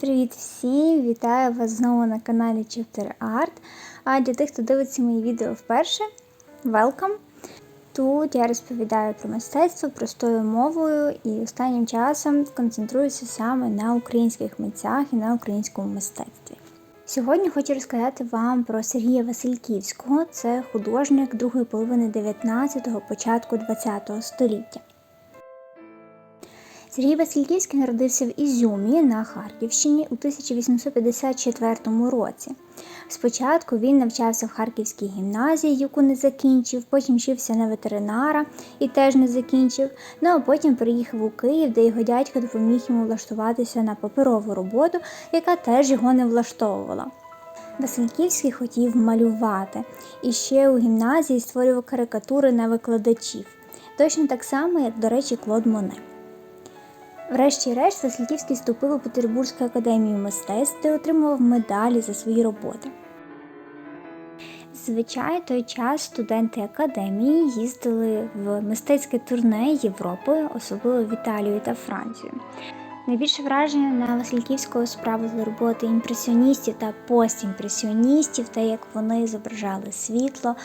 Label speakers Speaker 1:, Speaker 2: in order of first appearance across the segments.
Speaker 1: Привіт всім! Вітаю вас знову на каналі Chapter Art. А для тих, хто дивиться мої відео вперше, welcome! Тут я розповідаю про мистецтво простою мовою і останнім часом концентруюся саме на українських митцях і на українському мистецтві. Сьогодні хочу розказати вам про Сергія Васильківського. Це художник другої половини 19-го, початку 20-го століття. Сергій Васильківський народився в Ізюмі на Харківщині у 1854 році. Спочатку він навчався в Харківській гімназії, яку не закінчив, потім вчився на ветеринара і теж не закінчив. Ну а потім приїхав у Київ, де його дядько допоміг йому влаштуватися на паперову роботу, яка теж його не влаштовувала. Васильківський хотів малювати і ще у гімназії створював карикатури на викладачів, точно так само, як, до речі, Клод Моне. Врешті-решт Васильківський вступив у Петербурзьку академію мистецтв де отримував медалі за свої роботи. Зазвичай той час студенти академії їздили в мистецьке турне Європи, особливо в Італію та Францію. Найбільше враження на Васильківського справили роботи імпресіоністів та постімпресіоністів, те, як вони зображали світло,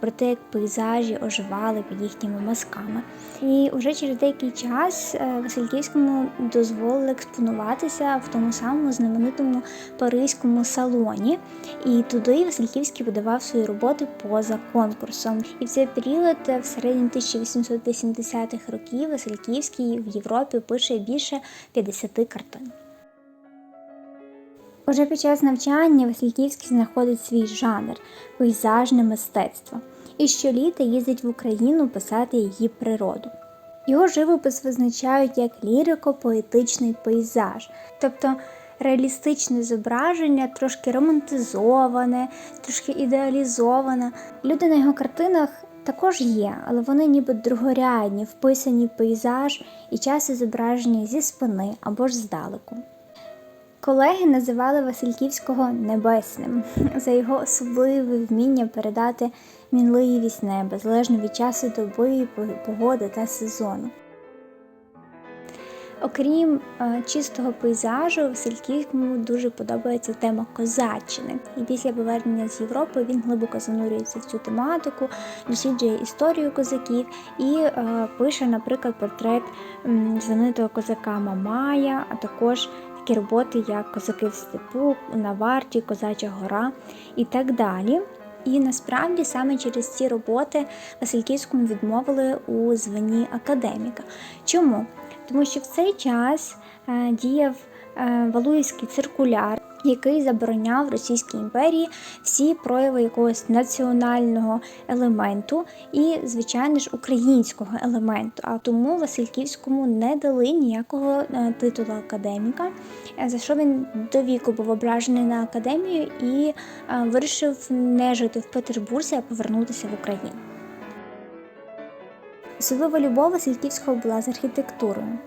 Speaker 1: про те, як пейзажі оживали під їхніми мазками. І вже через деякий час е, Васильківському дозволили експонуватися в тому самому знаменитому паризькому салоні. І туди Васильківський видавав свої роботи поза конкурсом. І в цей період, е, в середині 1880-х років, Васильківський в Європі пише більше 50 картин. Уже під час навчання Васильківський знаходить свій жанр пейзажне мистецтво і щоліта їздить в Україну писати її природу. Його живопис визначають як лірико-поетичний пейзаж, тобто реалістичне зображення, трошки романтизоване, трошки ідеалізоване. Люди на його картинах також є, але вони ніби другорядні, вписані в пейзаж і часто зображені зі спини або ж здалеку. Колеги називали Васильківського небесним за його особливе вміння передати мінливість неба залежно від часу доби, погоди та сезону. Окрім е, чистого пейзажу, Васильківському дуже подобається тема козаччини. І після повернення з Європи він глибоко занурюється в цю тематику, досліджує історію козаків і е, пише, наприклад, портрет знаменитого козака Мамая, а також такі роботи, як Козаки в степу, на варті, Козача гора і так далі. І насправді саме через ці роботи Васильківському відмовили у званні академіка. Чому? Тому що в цей час е, діяв е, Валуївський циркуляр, який забороняв Російській імперії всі прояви якогось національного елементу і, звичайно ж, українського елементу. А тому Васильківському не дали ніякого е, титулу академіка, е, за що він до віку був ображений на академію і е, вирішив не жити в Петербурзі, а повернутися в Україну. Особлива любов Васильківського була з архітектурою.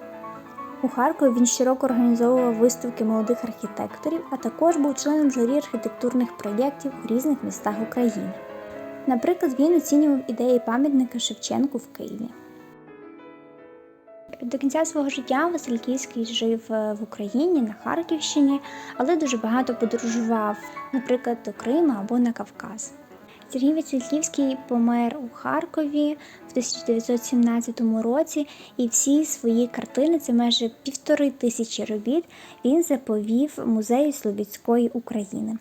Speaker 1: У Харкові він щороку організовував виставки молодих архітекторів, а також був членом журі архітектурних проєктів у різних містах України. Наприклад, він оцінював ідеї пам'ятника Шевченку в Києві. До кінця свого життя Васильківський жив е, в Україні на Харківщині, але дуже багато подорожував, наприклад, до Криму або на Кавказ. Сергій Васильківський помер у Харкові в 1917 році, і всі свої картини, це майже півтори тисячі робіт, він заповів музею Слобідської України.